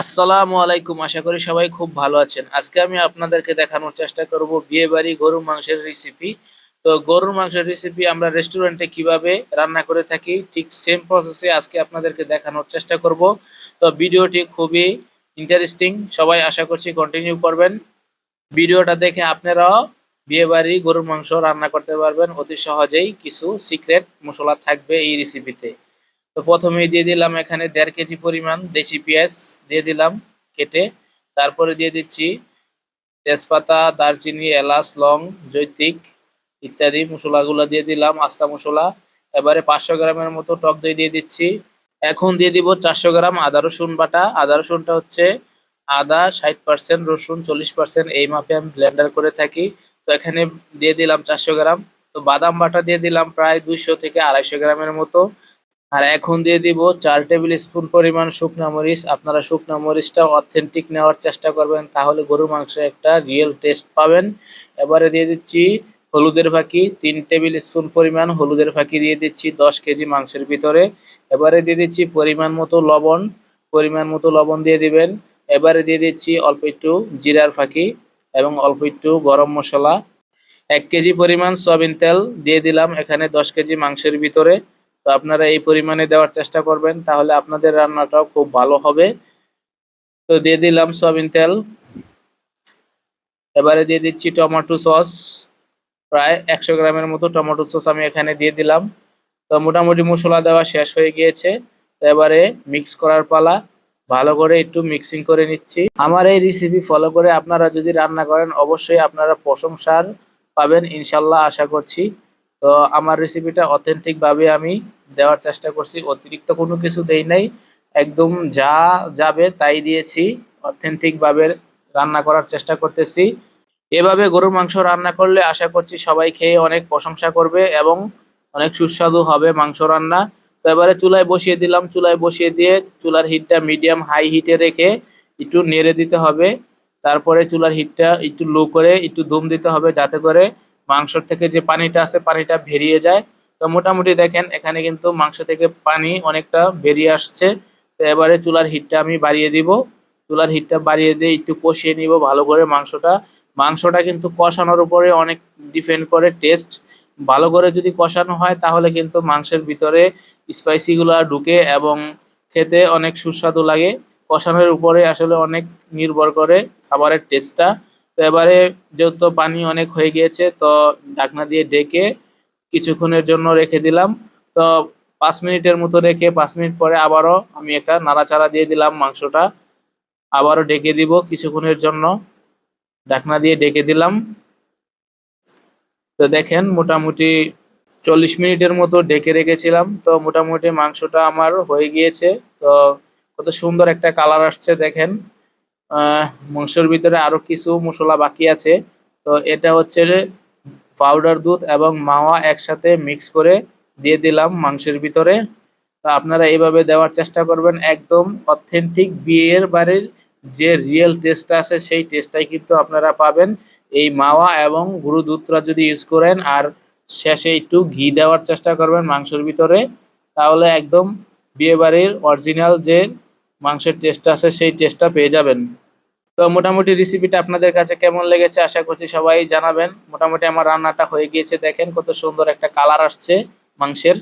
আসসালামু আলাইকুম। আশা করি সবাই খুব ভালো আছেন। আজকে আমি আপনাদেরকে দেখানোর চেষ্টা করব বিয়ে বাড়ি গরুর মাংসের রেসিপি তো গরুর মাংসের রেসিপি আমরা রেস্টুরেন্টে কীভাবে রান্না করে থাকি, ঠিক সেম প্রসেসে আজকে আপনাদেরকে দেখানোর চেষ্টা করব। তো ভিডিওটি খুবই ইন্টারেস্টিং সবাই আশা করছি কন্টিনিউ করবেন। ভিডিওটা দেখে আপনারাও বিয়ে বাড়ি গরুর মাংস রান্না করতে পারবেন। অতি সহজেই কিছু সিক্রেট মশলা থাকবে এই রেসিপিতে তো প্রথমেই দিয়ে দিলাম এখানে দেড় কেজি পরিমাণ দেশি পেঁয়াজ দিয়ে দিলাম কেটে। তারপরে দিয়ে দিচ্ছি তেজপাতা, দারচিনি, এলাচ, লং, জৈতিক ইত্যাদি মশলাগুলো দিয়ে দিলাম, আস্তা মশলা। এবারে পাঁচশো গ্রামের মতো টক দই দিয়ে দিচ্ছি। এখন দিয়ে দিব চারশো গ্রাম আদা, রসুন বাটা। আদা, রসুনটা হচ্ছে আদা ষাট পার্সেন্ট রসুন চল্লিশ পার্সেন্ট এই মাপে আমি ব্লেন্ডার করে থাকি। তো এখানে দিয়ে দিলাম চারশো গ্রাম। তো বাদাম বাটা দিয়ে দিলাম প্রায় দুইশো থেকে আড়াইশো গ্রামের মতো। আর এখন দিয়ে দিব চার টেবিল স্পুন পরিমাণ শুকনা মরিচ। আপনারা শুকনা মরিচটা অথেন্টিক নেওয়ার চেষ্টা করবেন, তাহলে গরুর মাংসে একটা রিয়েল টেস্ট পাবেন। এবারে দিয়ে দিচ্ছি হলুদের ফাঁকি, তিন টেবিল স্পুন পরিমাণ হলুদের ফাঁকি দিয়ে দিচ্ছি দশ কেজি মাংসের ভিতরে। এবারে দিয়ে দিচ্ছি পরিমাণ মতো লবণ, পরিমাণ মতো লবণ দিয়ে দিবেন। এবারে দিয়ে দিচ্ছি অল্প একটু জিরার ফাঁকি এবং অল্প একটু গরম মশলা। এক কেজি পরিমাণ সয়াবিন তেল দিয়ে দিলাম এখানে দশ কেজি মাংসের ভিতরে। তো আপনারা এই পরিমাণে দেওয়ার চেষ্টা করবেন, তাহলে আপনাদের রান্নাটাও খুব ভালো হবে। তো দিয়ে দিলাম সয়াবিন তেল। এবারে দিয়ে দিচ্ছি টমেটো সস। প্রায় একশো গ্রামের মতো টমেটো সস আমি এখানে দিয়ে দিলাম। তো মোটামুটি মশলা দেওয়া শেষ হয়ে গিয়েছে। তো এবারে মিক্স করার পালা। ভালো করে একটু মিক্সিং করে নিচ্ছি। আমার এই রেসিপি ফলো করে আপনারা যদি রান্না করেন, অবশ্যই আপনারা প্রশংসার পাবেন, ইনশাল্লাহ আশা করছি। তো আমার রেসিপিটা অথেন্টিক ভাবে আমি দেওয়ার চেষ্টা করছি। অতিরিক্ত কোনো কিছু দেই নাই। একদম যা যাবে তাই দিয়েছি। অথেন্টিক ভাবে রান্না করার চেষ্টা করতেছি। এভাবে গরুর মাংস রান্না করলে আশা করছি সবাই খেয়ে অনেক প্রশংসা করবে এবং অনেক সুস্বাদু হবে মাংস রান্না। তো এবারে চুলায় বসিয়ে দিলাম। চুলায় বসিয়ে দিয়ে চুলার হিটটা মিডিয়াম হাই হিটে রেখে একটু নেড়ে দিতে হবে। তারপরে চুলার হিটটা একটু লো করে একটু দম দিতে হবে যাতে করে মাংসর থেকে যে পানিটা আছে, পানিটা বেরিয়ে যায়। তো মোটামুটি দেখেন, এখানে কিন্তু মাংস থেকে পানি অনেকটা বেরিয়ে আসছে। তো এবারে চুলার হিটটা আমি বাড়িয়ে দিব। চুলার হিটটা বাড়িয়ে দিয়ে একটু কষিয়ে নিব ভালো করে মাংসটা। মাংসটা কিন্তু কষানোর উপরে অনেক ডিপেন্ড করে টেস্ট। ভালো করে যদি কষানো হয়, তাহলে কিন্তু মাংসের ভিতরে স্পাইসিগুলো ঢুকে এবং খেতে অনেক সুস্বাদু লাগে। কষানোর উপরে আসলে অনেক নির্ভর করে খাবারের টেস্টটা। তো এবারে যেহেতু পানি অনেক হয়ে গিয়েছে, তো ঢাকনা দিয়ে ডেকে কিছুক্ষণের জন্য রেখে দিলাম। তো পাঁচ মিনিটের মতো রেখে পাঁচ মিনিট পরে আবারও আমি একটা নাড়াচাড়া দিয়ে দিলাম মাংসটা। আবারও ডেকে দিব কিছুক্ষণের জন্য। ঢাকনা দিয়ে ডেকে দিলাম। তো দেখেন মোটামুটি চল্লিশ মিনিটের মতো ডেকে রেখেছিলাম। তো মোটামুটি মাংসটা আমার হয়ে গিয়েছে। তো কত সুন্দর একটা কালার আসছে দেখেন। মাংসের ভিতরে আরও কিছু মশলা বাকি আছে। তো এটা হচ্ছে পাউডার দুধ এবং মাওয়া একসাথে মিক্স করে দিয়ে দিলাম মাংসের ভিতরে। তো আপনারা এইভাবে দেওয়ার চেষ্টা করবেন। একদম অথেন্টিক বিয়ের বাড়ির যে রিয়েল টেস্টটা আছে, সেই টেস্টটাই কিন্তু আপনারা পাবেন। এই মাওয়া এবং গুঁড়ো দুধটা যদি ইউজ করেন আর শেষে একটু ঘি দেওয়ার চেষ্টা করবেন মাংসের ভিতরে, তাহলে একদম বিয়ে বাড়ির অরিজিনাল যে মাংসের টেস্টটা আছে, সেই টেস্টটা পেয়ে যাবেন। তো মোটামুটি রেসিপিটা আপনাদের কাছে কেমন লেগেছে আশা করছি সবাই জানাবেন। মোটামুটি আমার রান্নাটা হয়ে গিয়েছে, দেখেন কত সুন্দর একটা কালার আসছে মাংসের।